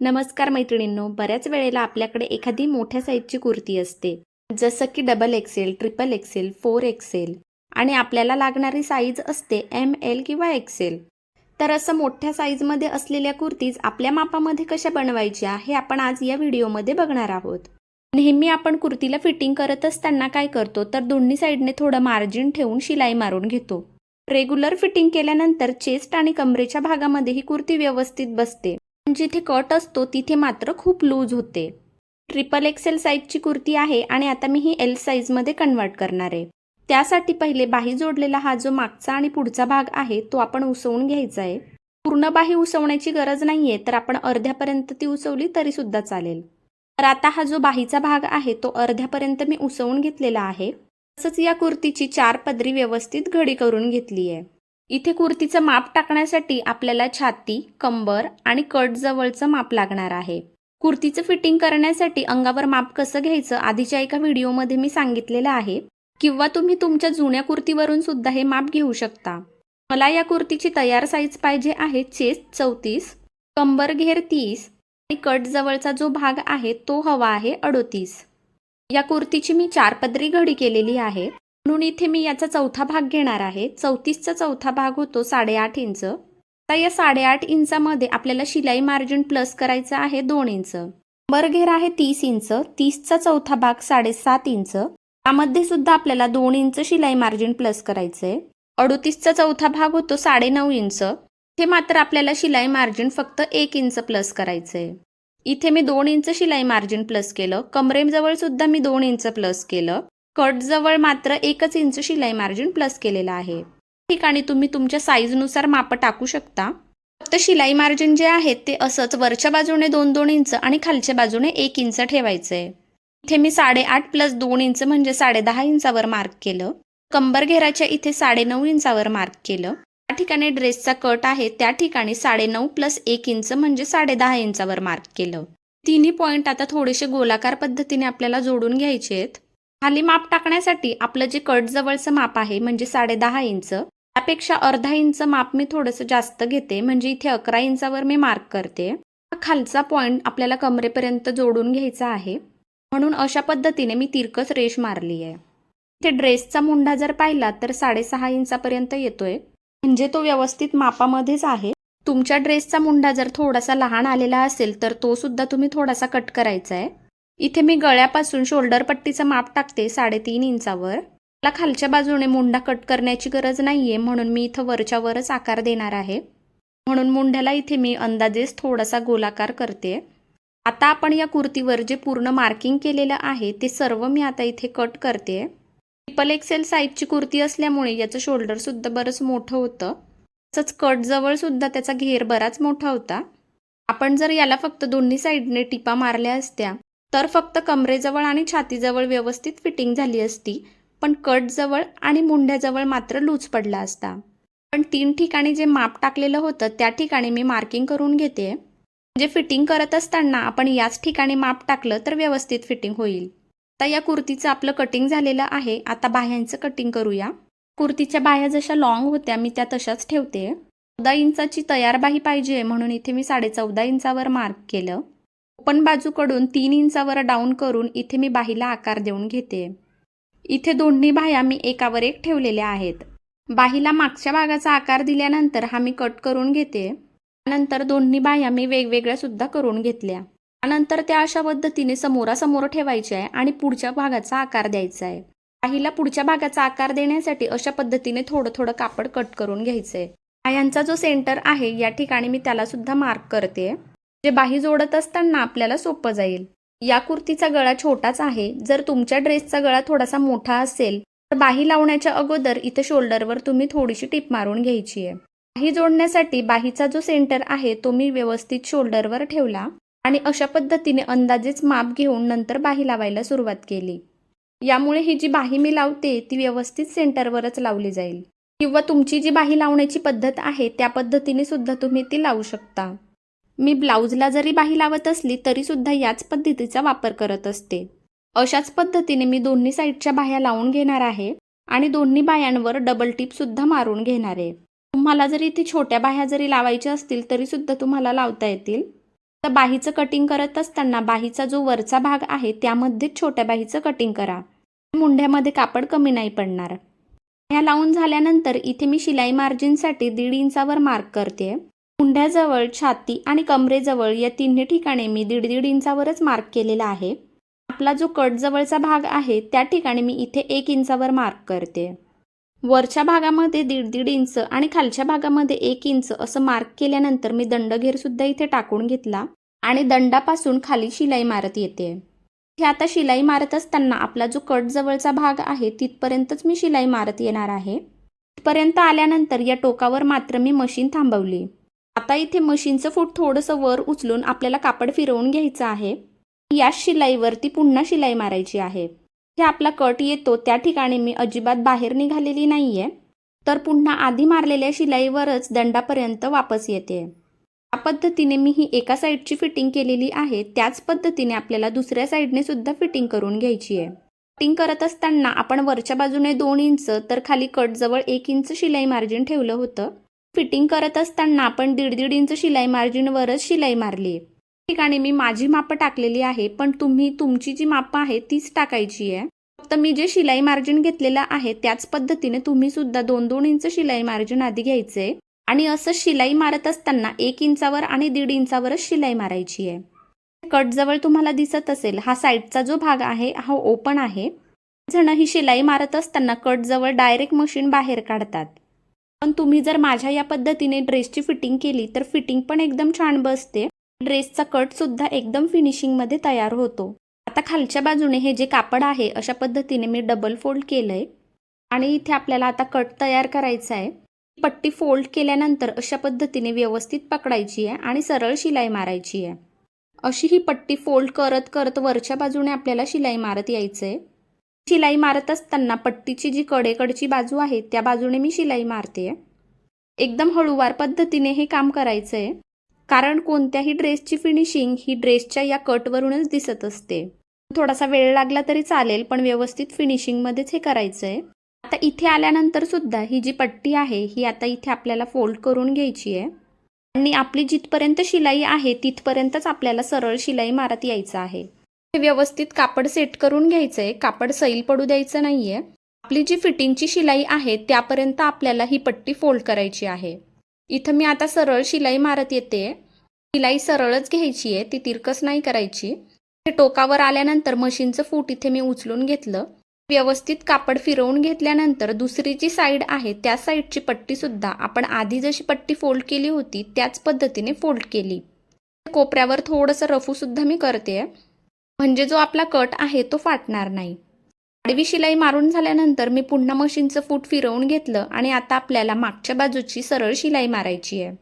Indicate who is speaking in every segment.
Speaker 1: नमस्कार मैत्रिणींनो बऱ्याच वेळेला आपल्याकडे एखादी मोठ्या साईजची कुर्ती असते. जसं की double XL triple XL four XL आणि आपल्याला लागणारी साईज असते एम एल किंवा एक्सेल तर असं मोठ्या साईजमध्ये असलेल्या कुर्तीज आपल्या मापामध्ये कशा बनवायच्या हे आपण आज या व्हिडिओमध्ये बघणार आहोत. नेहमी आपण कुर्तीला फिटिंग करत असताना काय करतो तर दोन्ही साईडने थोडं मार्जिन ठेवून शिलाई मारून घेतो. रेग्युलर फिटिंग केल्यानंतर चेस्ट आणि कमरेच्या भागामध्ये ही कुर्ती व्यवस्थित बसते. जिथे कट असतो तिथे मात्र खूप लूज होते. ट्रिपल एक्सेल साईजची कुर्ती आहे आणि आता मी ही एल साईजमध्ये कन्वर्ट करणार आहे. त्यासाठी पहिले बाही जोडलेला हा जो मागचा आणि पुढचा भाग आहे तो आपण उसवून घ्यायचा आहे. पूर्ण बाही उसवण्याची गरज नाही आहे तर आपण अर्ध्यापर्यंत ती उसवली तरी सुद्धा चालेल. तर आता हा जो बाहीचा भाग आहे तो अर्ध्यापर्यंत मी उसवून घेतलेला आहे. तसंच या कुर्तीची चार पदरी व्यवस्थित घडी करून घेतली आहे. इथे कुर्तीचं माप टाकण्यासाठी आपल्याला छाती कंबर आणि कट जवळचं माप लागणार आहे. कुर्तीचं फिटिंग करण्यासाठी अंगावर माप कसं घ्यायचं आधीच्या एका व्हिडिओमध्ये मी सांगितलेलं आहे. किंवा तुम्ही तुमच्या जुन्या कुर्तीवरून सुद्धा हे माप घेऊ शकता. मला या कुर्तीची तयार साईज पाहिजे आहे चेस्ट चौतीस कंबर घेर तीस आणि कट जवळचा जो भाग आहे तो हवा आहे अडोतीस. या कुर्तीची मी चार पदरी घडी केलेली आहे. म्हणून इथे मी याचा चौथा भाग घेणार आहे. चौतीसचा चौथा भाग होतो साडेआठ इंच. आता या साडेआठ इंचामध्ये आपल्याला शिलाई मार्जिन प्लस करायचं आहे दोन इंच. कंबर घेर आहे तीस इंच. तीसचा चौथा भाग साडेसात इंच. त्यामध्ये सुद्धा आपल्याला दोन इंच शिलाई मार्जिन प्लस करायचं आहे अडोतीसचा चौथा भाग होतो साडेनऊ इंच. हे मात्र आपल्याला शिलाई मार्जिन फक्त एक इंच प्लस करायचं आहे इथे मी दोन इंच शिलाई मार्जिन प्लस केलं. कमरेजवळ सुद्धा मी दोन इंच प्लस केलं. कट जवळ मात्र एकच इंच शिलाई मार्जिन प्लस केलेलं आहे. ठिकाणी तुम्ही तुमच्या साईजनुसार माप टाकू शकता. फक्त शिलाई मार्जिन जे आहे ते असंच वरच्या बाजूने दोन दोन इंच आणि खालच्या बाजूने एक इंच ठेवायचं आहे इथे मी साडेआठ प्लस दोन इंच म्हणजे साडेदहा इंचावर मार्क केलं. कंबर घेराच्या इथे साडेनऊ इंचावर मार्क केलं. त्या ठिकाणी ड्रेसचा कट आहे त्या ठिकाणी साडेनऊ प्लस एक इंच म्हणजे साडेदहा इंचावर मार्क केलं. तिन्ही पॉईंट आता थोडेसे गोलाकार पद्धतीने आपल्याला जोडून घ्यायचे आहेत. खाली माप टाकण्यासाठी आपलं जे कट जवळचं माप आहे म्हणजे साडेदहा इंच त्यापेक्षा अर्धा इंच माप मी थोडंसं जास्त घेते. म्हणजे इथे अकरा इंचावर मी मार्क करते. हा खालचा पॉईंट आपल्याला कमरेपर्यंत जोडून घ्यायचा आहे. म्हणून अशा पद्धतीने मी तिरकस रेष मारली आहे. इथे ड्रेसचा मुंडा जर पाहिला तर साडेसहा इंचापर्यंत येतोय. म्हणजे तो व्यवस्थित मापामध्येच आहे. तुमच्या ड्रेसचा मुंडा जर थोडासा लहान आलेला असेल तर तो सुद्धा तुम्ही थोडासा कट करायचा आहे. इथे मी गळ्यापासून शोल्डर पट्टीचं माप टाकते साडेतीन इंचावर. मला खालच्या बाजूने मुंडा कट करण्याची गरज नाहीये म्हणून मी इथं वरच्या वरच आकार देणार आहे. म्हणून मुंड्याला इथे मी अंदाजेच थोडासा गोलाकार करते. आता आपण या कुर्तीवर जे पूर्ण मार्किंग केलेलं आहे ते सर्व मी आता इथे कट करते. ट्रिपल एक्सेल साईजची कुर्ती असल्यामुळे याचं शोल्डर सुद्धा बरंच मोठं होतं. तसंच कट जवळ सुद्धा त्याचा घेर बराच मोठा होता. आपण जर याला फक्त दोन्ही साईडने टिपा मारल्या असत्या तर फक्त कमरेजवळ आणि छातीजवळ व्यवस्थित फिटिंग झाली असती पण कट जवळ आणि मुंड्याजवळ मात्र लूज पडला असता. पण तीन ठिकाणी जे माप टाकलेलं होतं त्या ठिकाणी मी मार्किंग करून घेते. म्हणजे फिटिंग करत असताना आपण याच ठिकाणी माप टाकलं तर व्यवस्थित फिटिंग होईल. आता या कुर्तीचं आपलं कटिंग झालेलं आहे आता बाह्यांचं कटिंग करूया. कुर्तीच्या बाह्या जशा लॉंग होत्या मी त्या तशाच ठेवते. चौदा इंचाची तयार बाही पाहिजे म्हणून इथे मी साडे चौदा इंचावर मार्क केलं. ओपन बाजूकडून तीन इंचावर डाऊन करून इथे मी बाहीला आकार देऊन घेते. इथे दोन्ही बाह्या मी एकावर एक ठेवलेल्या आहेत. बाहीला मागच्या भागाचा आकार दिल्यानंतर हा मी कट करून घेते. त्यानंतर दोन्ही बाह्या मी वेगवेगळ्या सुद्धा करून घेतल्या. त्यानंतर त्या अशा पद्धतीने समोरासमोर ठेवायच्या आहे आणि पुढच्या भागाचा आकार द्यायचा आहे. बाहीला पुढच्या भागाचा आकार देण्यासाठी अशा पद्धतीने थोडं थोडं कापड कट करून घ्यायचं आहे बाह्यांचा जो सेंटर आहे या ठिकाणी मी त्याला सुद्धा मार्क करते. जे बाही जोडत असताना आपल्याला सोपं जाईल. या कुर्तीचा गळा छोटाच आहे. जर तुमच्या ड्रेसचा गळा थोडासा मोठा असेल तर बाही लावण्याच्या अगोदर इथे शोल्डरवर तुम्ही थोडीशी टिप मारून घ्यायची आहे. बाही जोडण्यासाठी बाहीचा जो सेंटर आहे तो मी व्यवस्थित शोल्डरवर ठेवला आणि अशा पद्धतीने अंदाजेच माप घेऊन नंतर बाही लावायला सुरुवात केली. यामुळे ही जी बाही मी लावते ती व्यवस्थित सेंटरवरच लावली जाईल. किंवा तुमची जी बाही लावण्याची पद्धत आहे त्या पद्धतीने सुद्धा तुम्ही ती लावू शकता. मी ब्लाऊजला जरी बाही लावत असली तरीसुद्धा याच पद्धतीचा वापर करत असते. अशाच पद्धतीने मी दोन्ही साईडच्या बाह्या लावून घेणार आहे आणि दोन्ही बाह्यांवर डबल टिपसुद्धा मारून घेणार आहे. तुम्हाला जरी ती छोट्या बाह्या जरी लावायच्या असतील तरीसुद्धा तुम्हाला लावता येतील. तर बाहीचं कटिंग करत असताना बाहीचा जो वरचा भाग आहे त्यामध्येच छोट्या बाहीचं कटिंग करा. मुंढ्यामध्ये कापड कमी नाही पडणार. ह्या लावून झाल्यानंतर इथे मी शिलाई मार्जिनसाठी दीड इंचावर मार्क करते. मुंढ्याजवळ छाती आणि कमरेजवळ या तिन्ही ठिकाणी मी दीड दीड इंचावरच मार्क केलेला आहे. आपला जो कट जवळचा भाग आहे त्या ठिकाणी मी इथे एक इंचावर मार्क करते. वरच्या भागामध्ये दीड दीड इंच आणि खालच्या भागामध्ये एक इंच असं मार्क केल्यानंतर मी दंडघेरसुद्धा इथे टाकून घेतला आणि दंडापासून खाली शिलाई मारत येते. हे आता शिलाई मारत असताना आपला जो कट जवळचा भाग आहे तिथपर्यंतच मी शिलाई मारत येणार आहे. तिथपर्यंत आल्यानंतर या टोकावर मात्र मी मशीन थांबवली. आता इथे मशीनचं फूट थोडंसं वर उचलून आपल्याला कापड फिरवून घ्यायचं आहे. याच शिलाईवरती पुन्हा शिलाई मारायची आहे. हे आपला कट येतो त्या ठिकाणी मी अजिबात बाहेर निघालेली नाहीये. तर पुन्हा आधी मारलेल्या शिलाईवरच दंडापर्यंत वापस येते. या पद्धतीने मी ही एका साईडची फिटिंग केलेली आहे. त्याच पद्धतीने आपल्याला दुसऱ्या साईडने सुद्धा फिटिंग करून घ्यायची आहे. फिटिंग करत असताना आपण वरच्या बाजूने दोन इंच तर खाली कटजवळ एक इंच शिलाई मार्जिन ठेवलं होतं. फिटिंग करत असताना आपण दीड दीड इंच शिलाई मार्जिनवरच शिलाई मारली ठिकाणी मी माझी मापं टाकलेली आहे पण तुम्ही तुमची जी मापं आहे तीच टाकायची आहे फक्त मी जे शिलाई मार्जिन घेतलेलं आहे त्याच पद्धतीने तुम्ही सुद्धा दोन दोन इंच शिलाई मार्जिन आधी घ्यायचे आणि असं शिलाई मारत असताना एक इंचावर आणि दीड इंचावरच शिलाई मारायची आहे कट जवळ तुम्हाला दिसत असेल हा साईडचा जो भाग आहे हा ओपन आहे. जण ही शिलाई मारत असताना कट जवळ डायरेक्ट मशीन बाहेर काढतात. पण तुम्ही जर माझ्या या पद्धतीने ड्रेसची फिटिंग केली तर फिटिंग पण एकदम छान बसते. ड्रेसचा कटसुद्धा एकदम फिनिशिंगमध्ये तयार होतो. आता खालच्या बाजूने हे जे कापड आहे अशा पद्धतीने मी डबल फोल्ड केलं आहे आणि इथे आपल्याला आता कट तयार करायचा आहे. पट्टी फोल्ड केल्यानंतर अशा पद्धतीने व्यवस्थित पकडायची आहे आणि सरळ शिलाई मारायची आहे. अशी ही पट्टी फोल्ड करत करत वरच्या बाजूने आपल्याला शिलाई मारत यायचं आहे शिलाई मारत असताना पट्टीची जी कडेकडची बाजू आहे त्या बाजूने मी शिलाई मारते. एकदम हळूवार पद्धतीने हे काम करायचं आहे कारण कोणत्याही ड्रेसची फिनिशिंग ही ड्रेसच्या या कटवरूनच दिसत असते. थोडासा वेळ लागला तरी चालेल पण व्यवस्थित फिनिशिंगमध्येच हे करायचं आहे आता इथे आल्यानंतर सुद्धा ही जी पट्टी आहे ही आता इथे आपल्याला फोल्ड करून घ्यायची आहे आणि आपली जिथपर्यंत शिलाई आहे तिथपर्यंतच आपल्याला सरळ शिलाई मारत यायचं आहे. व्यवस्थित कापड सेट करून घ्यायचं आहे कापड सैल पडू द्यायचं नाही आहे आपली जी फिटिंगची शिलाई आहे त्यापर्यंत आपल्याला ही पट्टी फोल्ड करायची आहे. इथं मी आता सरळ शिलाई मारत येते. शिलाई सरळच घ्यायची आहे ती तिरकस नाही करायची. टोकावर आल्यानंतर मशीनचं फूट इथे मी उचलून घेतलं. व्यवस्थित कापड फिरवून घेतल्यानंतर दुसरी जी साईड आहे त्या साईडची पट्टी सुद्धा आपण आधी जशी पट्टी फोल्ड केली होती त्याच पद्धतीने फोल्ड केली. कोपऱ्यावर थोडंसं रफू सुद्धा मी करते. म्हणजे जो आपला कट आहे तो फाटणार नाही. आडवी शिलाई मारून झाल्यानंतर मी पुन्हा मशीनचं फूट फिरवून घेतलं आणि आता आपल्याला मागच्या बाजूची सरळ शिलाई मारायची आहे.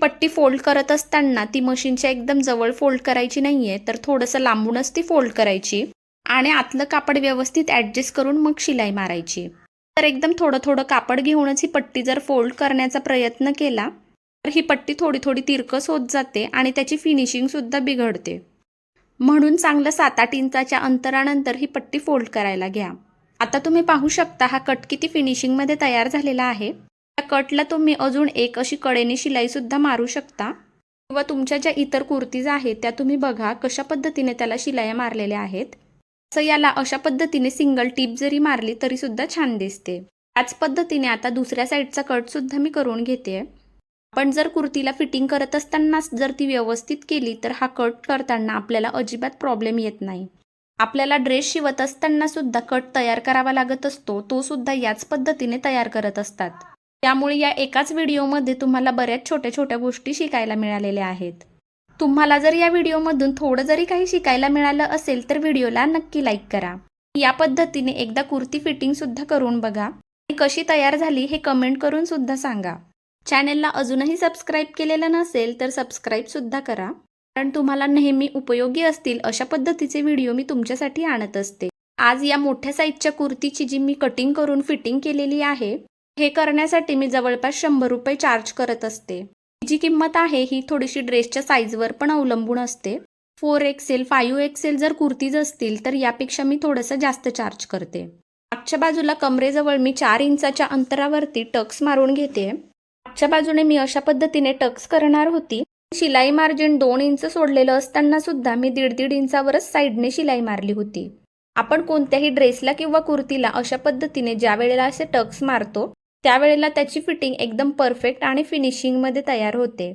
Speaker 1: पट्टी फोल्ड करत असताना ती मशीनच्या एकदम जवळ फोल्ड करायची नाहीये तर थोडंसं लांबूनच ती फोल्ड करायची आणि आतलं कापड व्यवस्थित ॲडजस्ट करून मग शिलाई मारायची. तर एकदम थोडं थोडं कापड घेऊनच ही पट्टी जर फोल्ड करण्याचा प्रयत्न केला तर ही पट्टी थोडी थोडी तिरकस होत जाते आणि त्याची फिनिशिंगसुद्धा बिघडते. म्हणून चांगलं सात आठ इंचाच्या अंतरानंतर ही पट्टी फोल्ड करायला घ्या. आता तुम्ही पाहू शकता हा कट किती फिनिशिंगमध्ये तयार झालेला आहे. या कटला तुम्ही अजून एक अशी कडेने शिलाईसुद्धा मारू शकता. किंवा तुमच्या ज्या इतर कुर्तीज आहेत त्या तुम्ही बघा कशा पद्धतीने त्याला शिलाया मारलेल्या आहेत. असं याला अशा पद्धतीने सिंगल टीप जरी मारली तरीसुद्धा छान दिसते. त्याच पद्धतीने आता दुसऱ्या साईडचा कटसुद्धा मी करून घेते आपण जर कुर्तीला फिटिंग करत असतानाच जर ती व्यवस्थित केली तर हा कट करताना आपल्याला अजिबात प्रॉब्लेम येत नाही. आपल्याला ड्रेस शिवत असताना सुद्धा कट तयार करावा लागत असतो तो सुद्धा याच पद्धतीने तयार करत असतात. त्यामुळे या एकाच व्हिडिओमध्ये तुम्हाला बऱ्याच छोट्या छोट्या गोष्टी शिकायला मिळालेल्या आहेत. तुम्हाला जर या व्हिडिओमधून थोडं जरी काही शिकायला मिळालं असेल तर व्हिडिओला नक्की लाईक करा. या पद्धतीने एकदा कुर्ती फिटिंग सुद्धा करून बघा. कशी तयार झाली हे कमेंट करून सुद्धा सांगा. चॅनेलला अजूनही सबस्क्राईब केलेलं नसेल तर सबस्क्राईबसुद्धा करा. कारण तुम्हाला नेहमी उपयोगी असतील अशा पद्धतीचे व्हिडिओ मी तुमच्यासाठी आणत असते. आज या मोठ्या साईजच्या कुर्तीची जी मी कटिंग करून फिटिंग केलेली आहे हे करण्यासाठी मी जवळपास शंभर रुपये चार्ज करत असते. जी किंमत आहे ही थोडीशी ड्रेसच्या साईजवर पण अवलंबून असते. फोर एक्सेल फायू एक्सेल जर कुर्तीज असतील तर यापेक्षा मी थोडंसं जास्त चार्ज करते. मागच्या बाजूला कमरेजवळ मी चार इंचाच्या अंतरावरती टक्स मारून घेते. मागच्या बाजूने मी अशा पद्धतीने टक्स करणार होती. शिलाई मार्जिन दोन इंच सोडलेलं असताना सुद्धा मी दीड दीड इंचावरच साईडने शिलाई मारली होती. आपण कोणत्याही ड्रेसला किंवा कुर्तीला अशा पद्धतीने ज्या वेळेला असे टक्स मारतो त्यावेळेला त्याची फिटिंग एकदम परफेक्ट आणि फिनिशिंगमध्ये तयार होते.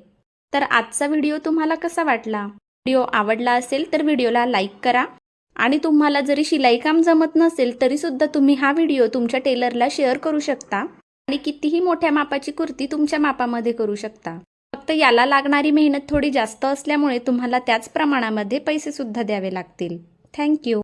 Speaker 1: तर आजचा व्हिडिओ तुम्हाला कसा वाटला? व्हिडिओ आवडला असेल तर व्हिडिओला लाईक करा. आणि तुम्हाला जरी शिलाई काम जमत नसेल तरीसुद्धा तुम्ही हा व्हिडिओ तुमच्या टेलरला शेअर करू शकता. आणि कितीही मोठ्या मापाची कुर्ती तुमच्या मापामध्ये करू शकता. फक्त याला लागणारी मेहनत थोडी जास्त असल्यामुळे तुम्हाला त्याच प्रमाणामध्ये पैसे सुद्धा द्यावे लागतील. थँक्यू.